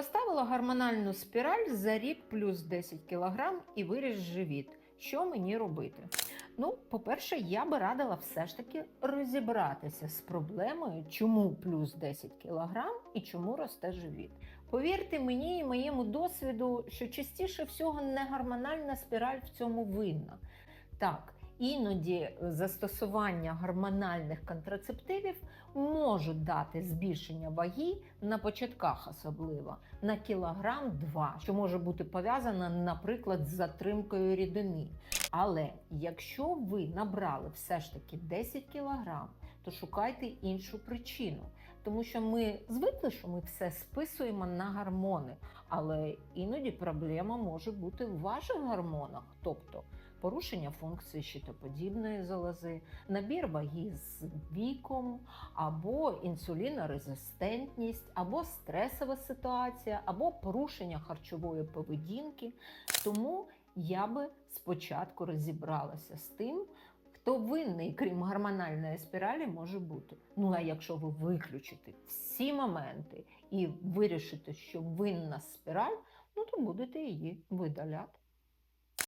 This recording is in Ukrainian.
Поставила гормональну спіраль за рік плюс 10 кг і виріс живіт. Що мені робити? Ну, по-перше, я би радила все ж таки розібратися з проблемою, чому плюс 10 кг і чому росте живіт. Повірте мені і моєму досвіду, що частіше всього не гормональна спіраль в цьому винна. Так, іноді застосування гормональних контрацептивів можуть дати збільшення ваги на початках, особливо на кілограм 2, що може бути пов'язано, наприклад, з затримкою рідини. Але якщо ви набрали все ж таки 10 кілограм, то шукайте іншу причину. Тому що ми звикли, що ми все списуємо на гормони, але іноді проблема може бути в ваших гормонах, тобто порушення функції щитоподібної залози, набір ваги з віком, або інсулінорезистентність, або стресова ситуація, або порушення харчової поведінки. Тому я би спочатку розібралася з тим, хто винний, крім гормональної спіралі, може бути. Ну а якщо ви виключите всі моменти і вирішите, що винна спіраль, ну то будете її видаляти.